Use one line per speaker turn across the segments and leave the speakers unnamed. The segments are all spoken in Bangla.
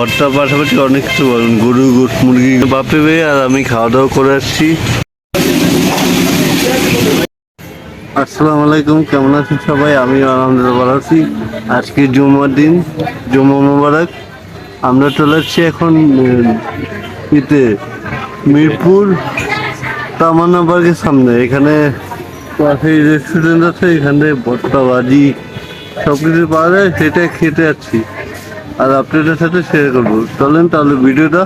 ভর্তার পাশাপাশি অনেক কিছু বলুন। গরু মুরগি বাপে ভাই আর আমি খাওয়া দাওয়া করে আসছি। আসসালামু আলাইকুম কেমন আছেন সবাই? আমি আলহামদুলিল্লাহ ভালো আছি। আজকে জুমার দিন, জুমা মোবারক। আমরা চলে যাচ্ছি এখন ইতে, মিরপুর তামান্না পার্কের সামনে। এখানে পাশে রেস্টুরেন্ট আছে, এখানে ভর্তা ভাজি সব কিছু পাওয়া যায় সেটা খেতে যাচ্ছি আর আপনাদের সাথে শেয়ার করব। চলেন তাহলে ভিডিওটা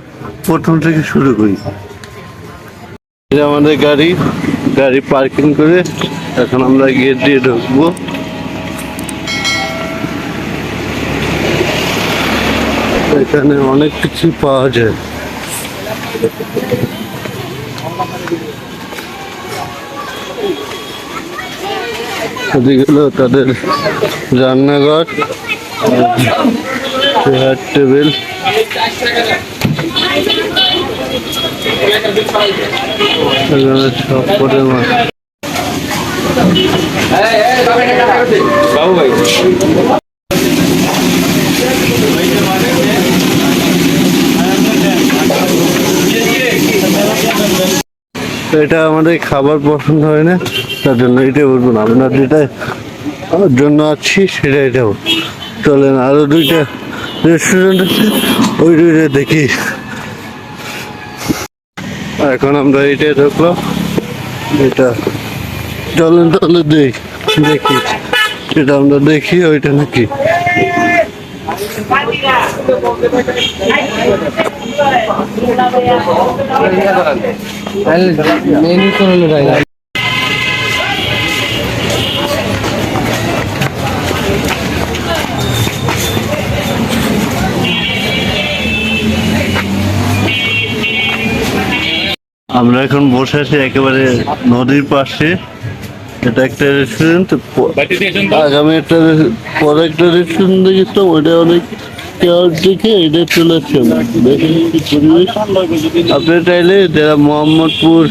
প্রথম থেকে শুরু করি। আমাদের গাড়ি। গাড়ি পার্কিং করে এখন আমরা গেট দিয়ে ঢুকবো। এখানে অনেক কিছু পাওয়া যায়। তাদের রান্নাঘর। চেয়ার টেবিল এটা আমাদের খাবার পছন্দ হয় না, তার জন্য এটাই বলব না। আপনার যেটা জন্য আছি, সেটা এটাও চলেন, আরও দুইটা রেস্টুরেন্ট ওই দেখি। এখন আমরা এটাই ঢুকলাম এটা চলেন তাহলে দেখ। সেটা আমরা দেখি, ওইটা নাকি?
মেনু তো হলো
আমরা এখন বসে আছি একেবারে নদীর পাশে। এটা একটা রেস্টুরেন্ট আগামী একটা পরে একটা রেস্টুরেন্ট দেখেছিলাম, ওইটা অনেক কেয়ার দেখে এটা চলে আপনি চাইলে যারা মোহাম্মদপুর,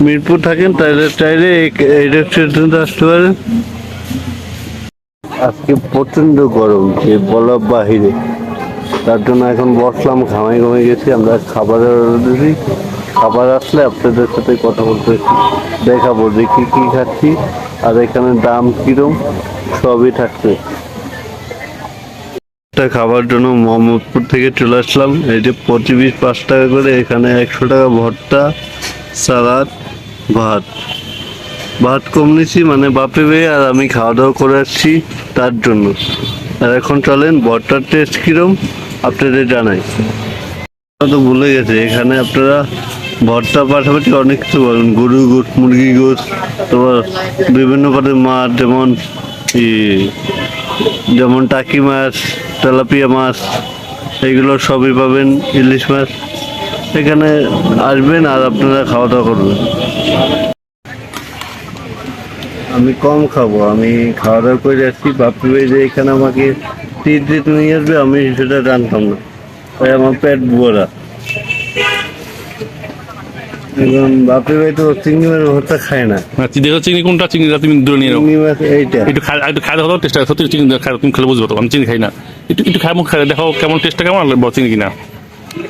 মিরপুর থাকেন, তাহলে চাইলে এই- রেস্টুরেন্টে আসতে পারেন। আজকে প্রচণ্ড গরম যে বলা বাহিরে। তার জন্য এখন বসলাম, ঘামাই ঘামে গেছি। আমরা খাবারের খাবার আসলে আপনাদের সাথে কথা বলতে দেখাবো যে কী কী খাচ্ছি আর এখানে দাম কীরম, সবই থাকছে। একটা খাবার জন্য মোহাম্মদপুর থেকে চলে আসলাম। এই যে পিস পাঁচ টাকা করে, এখানে একশো টাকা ভর্তা, সালাদ, ভাত। ভাত কম নিছি মানে বাপে বেয়ে আর আমি খাওয়া দাওয়া করে আসছি তার জন্য। আর এখন চলেন, ভর্তার টেস্ট কিরম আপনাদের জানাই। তো ভুলে গেছে এখানে আপনারা ভর্তার পাশাপাশি অনেক কিছু পাবেন গরু গোট, মুরগি গোট, তোমার বিভিন্ন পদের মাছ, যেমন যেমন টাকি মাছ, তেলাপিয়া মাছ, এগুলো সবই পাবেন ইলিশ মাছ। এখানে আসবেন আর আপনারা খাওয়া দাওয়া করবেন। আমি কম খাব, আমি খাওয়া দাওয়া করে যাচ্ছি বাপি ভাই যে এখানে আমাকে টিট নিয়ে আসবে আমি সেটা জানতাম না। তাই আমার পেট ভরা। এখন বাপি ভাই তো চিংড়ি মাছের ভর্তা খায় না।
আচ্ছা দেখো চিংড়ি কোনটা চিংড়িটা তুমি দূরে নিয়ে নাও
চিংড়ি মাছ এইটা।
একটু খাই একটু খাই দেখো টেস্ট সত্যি চিংড়ি খাই তুমি খেলে বুঝব তো আমি চিংড়ি খাই না। একটু একটু খাই মুখ খাই দেখো কেমন টেস্টটা কেমন লাগবে চিংড়ি কিনা।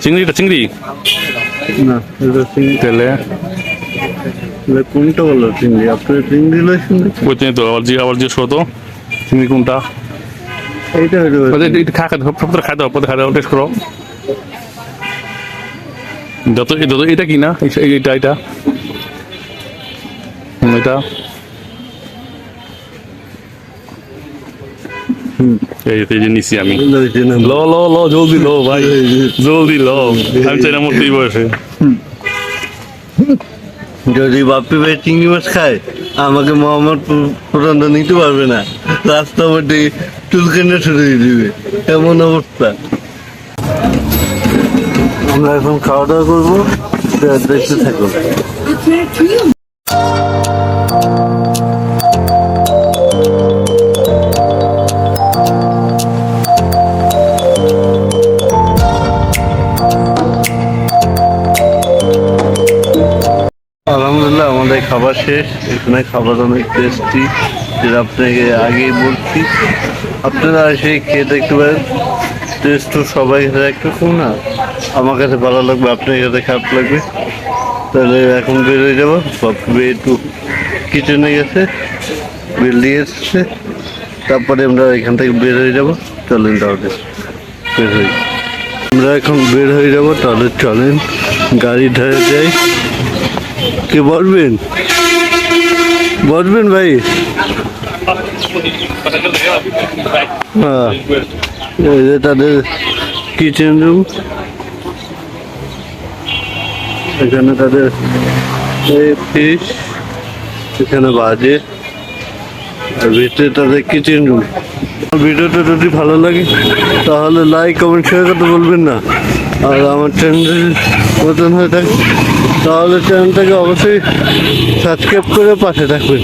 চিংড়িটা চিংড়ি?
না এটা চিংড়ি। কোনটা বলো চিংড়ি? আপনার চিংড়ি লইছেন
ওই চিংড়ি তো আবার চিংড়ি কোনটা?
এইটা
একটু- একটু খা খা সব পরে খাই দাও টেস্ট করো যত যত এটা কি না এটা এটা এটা এই যে নিছি আমি। লো লো লো জলদি লো ভাই জলদি লো আমি চাই না মরতেই বয়সে
যদি বাপি ভাই চিংড়ি মাছ খায়, আমাকে মোহাম্মদ পর্যন্ত নিতে পারবে না। রাস্তা মধ্যে চুলকানো ছড়িয়ে দিবে। এমন অবস্থা। আমরা এখন খাওয়া দাওয়া করব। দেখতে থাকুন আলহামদুলিল্লাহ, আমাদের খাবার শেষ। এখানে খাবার অনেক টেস্টি যেটা আপনাকে আগেই বলছি, আপনারা এসে খেয়ে দেখতে পারেন। টেস্ট সবাই কাছে একরকম না। আমার কাছে ভালো লাগবে, আপনার কাছে খারাপ লাগবে। তাহলে এখন বেরোয় যাব। বাপরে একটু কিচেনে গেছে বিল দিয়ে এসছে। তারপরে আমরা এখান থেকে বের হয়ে যাব। চলেন তাহলে, বের হই। আমরা এখন বের হয়ে যাব। তাহলে চলেন, গাড়ি ধরে যাই। কে বসবেন বসবেন ভাই। হ্যাঁ। তাদের কিচেন রুম এখানে তাদের ফিশ এখানে বাজে। আর ভিতরে তাদের কিচেন রুম ভিডিওটা যদি ভালো লাগে, তাহলে লাইক কমেন্ট শেয়ার করতে বলবেন না। আর আমার চ্যানেল মতন হয়ে থাকে তাহলে চ্যানেলটাকে অবশ্যই সাবস্ক্রাইব করে পাশে থাকবেন।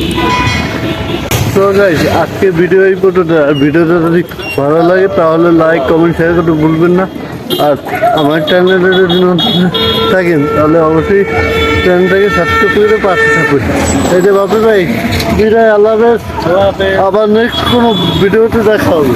তো গাইজ আজকে ভিডিও এই পর্যন্ত। আর ভিডিওটা যদি ভালো লাগে তাহলে লাইক কমেন্ট শেয়ার করতে ভুলবেন না। আর আমার চ্যানেলে যদি নতুন থাকেন তাহলে অবশ্যই চ্যানেলটাকে সাবস্ক্রাইব করে পাশে থাকবেন এই যে বাপু ভাই বিদায় আল্লাহ হাফেজ। আবার নেক্সট কোনো ভিডিওতে দেখা হবে।